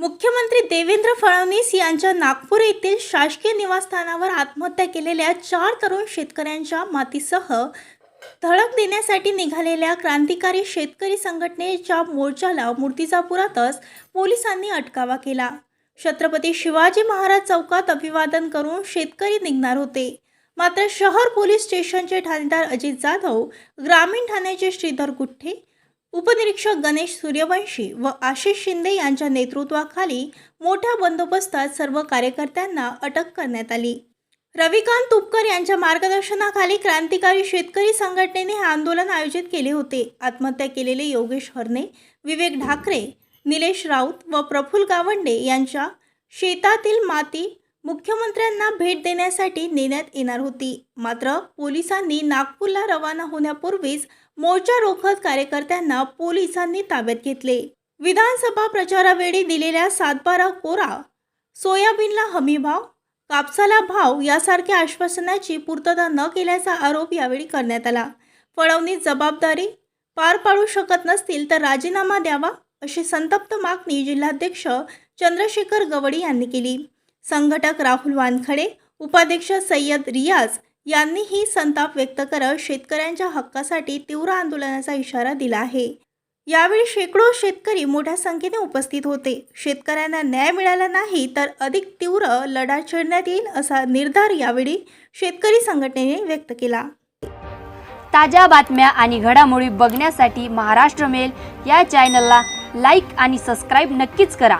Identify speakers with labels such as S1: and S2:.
S1: मुख्यमंत्री देवेंद्र फडणवीस यांच्या नागपूर येथील शासकीय निवासस्थानावर आत्महत्या केलेल्या चार तरुण शेतकऱ्यांच्या मातीसह धडक देण्यासाठी निघालेल्या क्रांतिकारी शेतकरी संघटनेच्या मोर्चाला मूर्तिजापुरातच पोलिसांनी अटकावा केला. छत्रपती शिवाजी महाराज चौकात अभिवादन करून शेतकरी निघणार होते. मात्र शहर पोलीस स्टेशनचे ठाणेदार अजित जाधव ग्रामीण ठाण्याचे श्रीधर गुठ्ठे उपनिरीक्षक गणेश सूर्यवंशी व आशिष शिंदे यांच्या नेतृत्वाखाली मोठ्या बंदोबस्तात सर्व कार्यकर्त्यांना अटक करण्यात आली. रविकांत तुपकर यांच्या मार्गदर्शनाखाली क्रांतिकारी शेतकरी संघटनेने हे आंदोलन आयोजित केले होते. आत्महत्या केलेले योगेश हरणे विवेक ढाकरे निलेश राऊत व प्रफुल्ल गावंडे यांच्या शेतातील माती मुख्यमंत्र्यांना भेट देण्यासाठी नेण्यात येणार होती. मात्र पोलिसांनी नागपूरला रवाना होण्यापूर्वीच मोर्चा रोखत कार्यकर्त्यांना पोलिसांनी ताब्यात घेतले. विधानसभा प्रचारावेळी दिलेल्या सातबारा कोरा सोयाबीनला हमीभाव कापसाला भाव यासारख्या आश्वासनाची पूर्तता न केल्याचा आरोप यावेळी करण्यात आला. फडणवीस जबाबदारी पार पाडू शकत नसतील तर राजीनामा द्यावा अशी संतप्त मागणी जिल्हाध्यक्ष चंद्रशेखर गवडी यांनी केली. संघटक राहुल वानखडे उपाध्यक्ष सय्यद रियाज यांनीही संताप व्यक्त करत शेतकऱ्यांच्या हक्कासाठी तीव्र आंदोलनाचा इशारा दिला आहे. यावेळी शेकडो शेतकरी मोठ्या संख्येने उपस्थित होते. शेतकऱ्यांना न्याय मिळाला नाही तर अधिक तीव्र लढा छेडण्यात येईल असा निर्धार यावेळी शेतकरी संघटनेने व्यक्त केला.
S2: ताज्या बातम्या आणि घडामोडी बघण्यासाठी महाराष्ट्र मेल या चॅनलला लाईक आणि सबस्क्राईब नक्कीच करा.